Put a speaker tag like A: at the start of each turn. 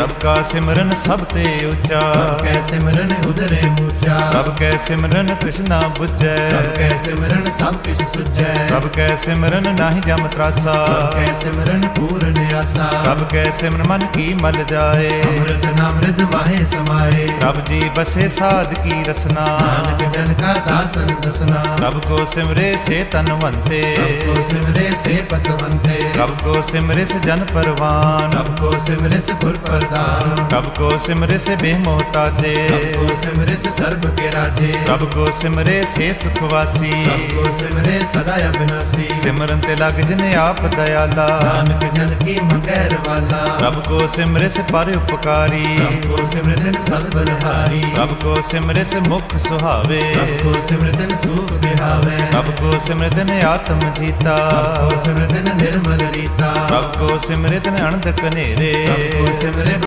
A: ਪ੍ਰਭ ਕਾ ਸਿਮਰਨ ਸਭ ਤੇ ਉੱਚਾ।
B: ਪ੍ਰਭ ਕੈ ਸਿਮਰਨ ਉਦਰੇ ਮੂਚਾ।
A: ਪ੍ਰਭ ਕੈ ਸਿਮਰਨ ਤ੍ਰਿਸ਼ਨਾ ਬੁਝੈ।
B: ਪ੍ਰਭ ਕੈ ਸਿਮਰਨ ਸਭ ਕਿਛ ਸੁਝੈ।
A: ਪ੍ਰਭ ਕੈ ਸਿਮਰਨ ਨਾਹੀ ਜਮ ਤਰਾਸਾ।
B: ਪ੍ਰਭ ਕੈ ਸਿਮਰਨ ਪੂਰਨ ਆਸਾ
A: ਪ੍ਰਭ ਕੈ ਸਿਮਰਨ ਮਨ ਕੀ ਮਲ ਜਾਏ।
B: ਅੰਮ੍ਰਿਤ ਨਾਮ ਰਿਦ ਮਾਹੇ ਸਮਾਏ।
A: ਪ੍ਰਭ ਜੀ ਬਸੇ ਸਾਧ ਕੀ ਰਸਨਾ।
B: ਨਾਨਕ ਜਨ ਕਾ ਦਾਸਨ ਦਸਨਾ
A: ਪ੍ਰਭ ਕੋ ਸਿਮਰੇ ਸੇ ਤਨਵੰਤੇ
B: ਪ੍ਰਭ ਕੋ ਸਿਮਰੇ ਸੇ ਪਤਵੰਤੇ
A: ਪ੍ਰਭ ਕੋ ਸਿਮਰੇ ਸੇ ਜਨ ਪਰਵਾਨ
B: ਪ੍ਰਭ ਕੋ ਸਿਮਰੇ ਸੇ ਪੁਰ ਪ੍ਰਦਾਨ
A: ਪ੍ਰਭ ਕੋ ਸਿਮਰੇ ਸੇ ਬੇਮੋਤਾਜੇ
B: ਪ੍ਰਭ ਕੋ ਸਿਮਰੇ ਸੇ ਸਰਬ ਕੇ ਰਾਜੇ
A: ਪ੍ਰਭ ਕੋ ਸਿਮਰੇ ਸੇ ਸੁਖ ਵਾਸੀ
B: ਪ੍ਰਭ ਕੋ ਸਿਮਰੇ ਸਦਾ ਅਬਿਨਾਸੀ
A: ਸਿਮਰਨ ਤੇ ਲਗ ਜਿਨ ਆਪ ਦਇਆਲਾ
B: ਨਾਨਕ ਜਨ ਕੀ ਮੰਗੈਰ ਵਾਲਾ
A: ਪ੍ਰਭ ਕੋ ਸਿਮਰੇ ਸੇ ਪਰ ਉਪਕਾਰੀ
B: ਪ੍ਰਭ ਕੋ ਸਿਮਰਤਨ ਸਦ ਬਲਹਾਰੀ
A: ਪ੍ਰਭ ਕੋ ਸਿਮਰੇ ਸੇ ਮੁਖ ਸੁਹਾਵੇ
B: ਪ੍ਰਭ ਕੋ ਸਿਮਰਤਨ ਸੂਖ ਬਿਹਾਵੇ।
A: ਪ੍ਰਭ ਕੋ ਸਿਮਰਤਨ ਆਤਮ ਜੀਤਾ।
B: ਪ੍ਰਭ ਕੋ ਸਿਮਰਤਨ ਨਿਰਮਲ ਰੀਤਾ।
A: ਪ੍ਰਭ ਕੋ ਸਿਮਰਤਨ ਅਣਦ ਕਨੇਰੇ
B: ਪ੍ਰਭ ਕੋ ਸਿਮਰੇ